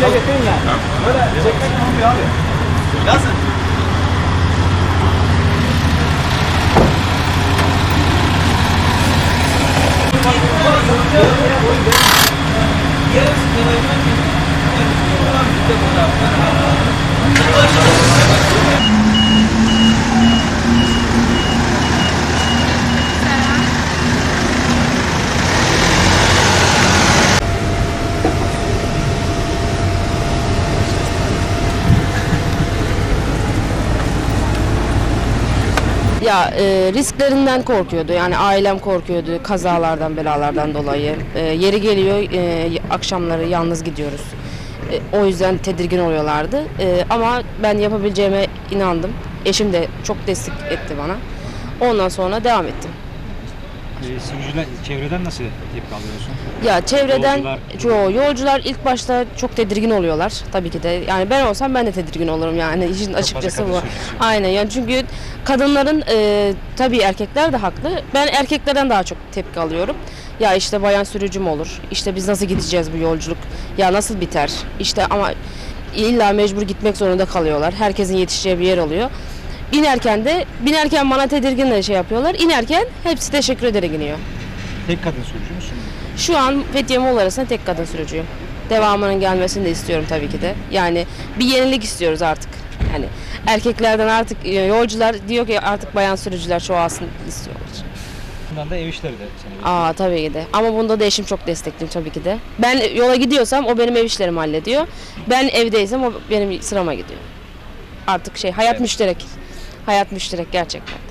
Yine getireyim mi? Böyle çekmek olmuyor abi. Nasıl? Ya e, risklerinden korkuyordu. Yani ailem korkuyordu kazalardan, belalardan dolayı. E, yeri geliyor e, akşamları yalnız gidiyoruz. E, o yüzden tedirgin oluyorlardı. E, ama ben yapabileceğime inandım. Eşim de çok destek etti bana. Ondan sonra devam ettim. Ee, sürücüler, çevreden nasıl tepki alıyorsun? Ya çevreden Yolcular- çoğu yolcular ilk başta çok tedirgin oluyorlar tabii ki de. Yani ben olsam ben de tedirgin olurum yani işin açıkçası bu. Aynen yani çünkü kadınların e, tabii erkekler de haklı. Ben erkeklerden daha çok tepki alıyorum. Ya işte bayan sürücü mü olur? İşte biz nasıl gideceğiz bu yolculuk? Ya nasıl biter? İşte ama illa mecbur gitmek zorunda kalıyorlar. Herkesin yetişeceği bir yer oluyor. İnerken de binerken bana tedirginle şey yapıyorlar. İnerken hepsi teşekkür ederek iniyor. Tek kadın sürücü müsün? Şu an Fethiye Moğol arasında tek kadın sürücüyüm. Devamının gelmesini de istiyorum tabii ki de. Yani bir yenilik istiyoruz artık. Yani erkeklerden artık e, yolcular diyor ki artık bayan sürücüler çoğalsın istiyorlar. Bundan da ev işleri de seni. Aa tabii ki de. Ama bunda da eşim çok destekli tabii ki de. Ben yola gidiyorsam o benim ev işlerimi hallediyor. Ben evdeysem o benim sırama gidiyor. Artık şey hayat Evet. müşterek. Hayat müşterek gerçekten.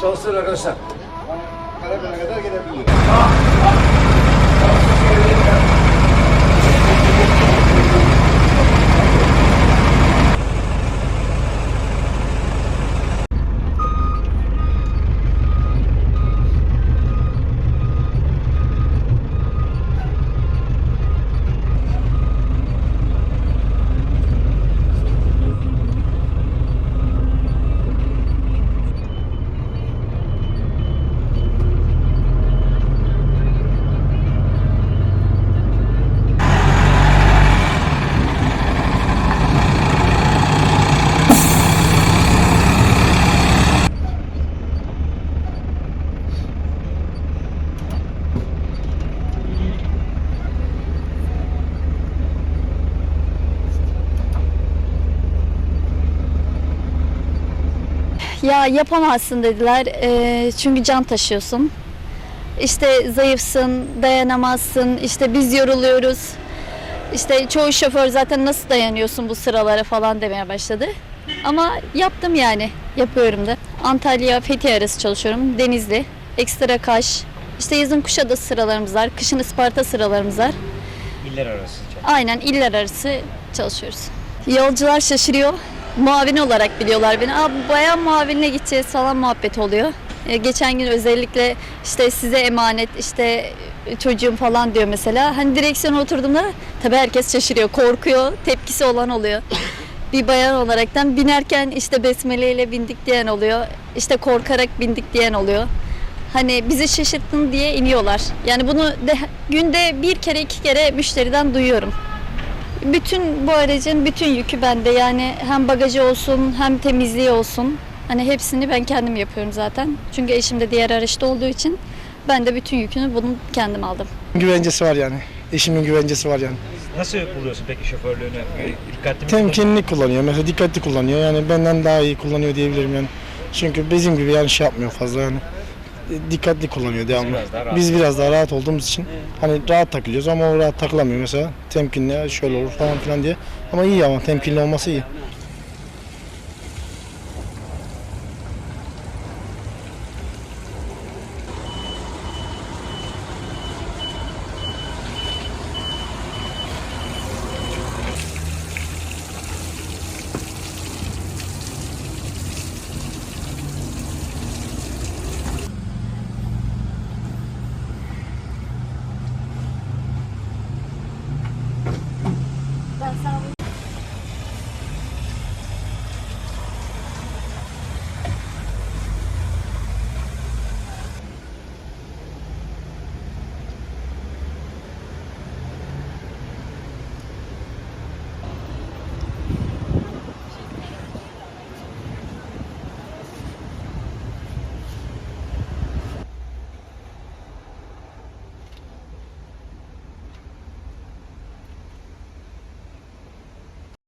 Çalıştırın arkadaşlar. Karakol'a kadar gidebiliriz. Ya yapamazsın dediler Eee, çünkü can taşıyorsun. İşte zayıfsın, dayanamazsın, işte biz yoruluyoruz. İşte çoğu şoför zaten nasıl dayanıyorsun bu sıralara falan demeye başladı. Ama yaptım yani, yapıyorum da. Antalya, Fethiye arası çalışıyorum, Denizli, Ekstra Kaş. İşte yazın Kuşadası sıralarımız var, kışın Isparta sıralarımız var. İller arası. Aynen iller arası çalışıyoruz. Yolcular şaşırıyor. Muavin olarak biliyorlar beni. Aa, bayan muavinle gideceğiz falan muhabbet oluyor. Ee, geçen gün özellikle işte size emanet işte çocuğum falan diyor mesela. Hani direksiyona oturduğumda tabii herkes şaşırıyor, korkuyor, tepkisi olan oluyor. Bir bayan olaraktan binerken işte besmeleyle bindik diyen oluyor. İşte korkarak bindik diyen oluyor. Hani bizi şaşırttın diye iniyorlar. Yani bunu de, günde bir kere iki kere müşteriden duyuyorum. Bütün bu aracın bütün yükü bende. Yani hem bagajı olsun hem temizliği olsun. Hani hepsini ben kendim yapıyorum zaten. Çünkü eşim de diğer araçta olduğu için ben de bütün yükünü bunun kendim aldım. Güvencesi var yani. Eşimin güvencesi var yani. Nasıl buluyorsun peki şoförlüğünü? Ee, Dikkatli mi? Temkinli kullanıyor. Mesela dikkatli kullanıyor. Yani benden daha iyi kullanıyor diyebilirim yani. Çünkü bizim gibi yani şey yapmıyor fazla yani. Dikkatli kullanıyor devamlı. biraz daha rahat. Biz biraz daha rahat olduğumuz için hani rahat takılıyoruz ama o rahat takılamıyor mesela. Temkinli şöyle olur falan filan diye. Ama iyi ama temkinli olması iyi.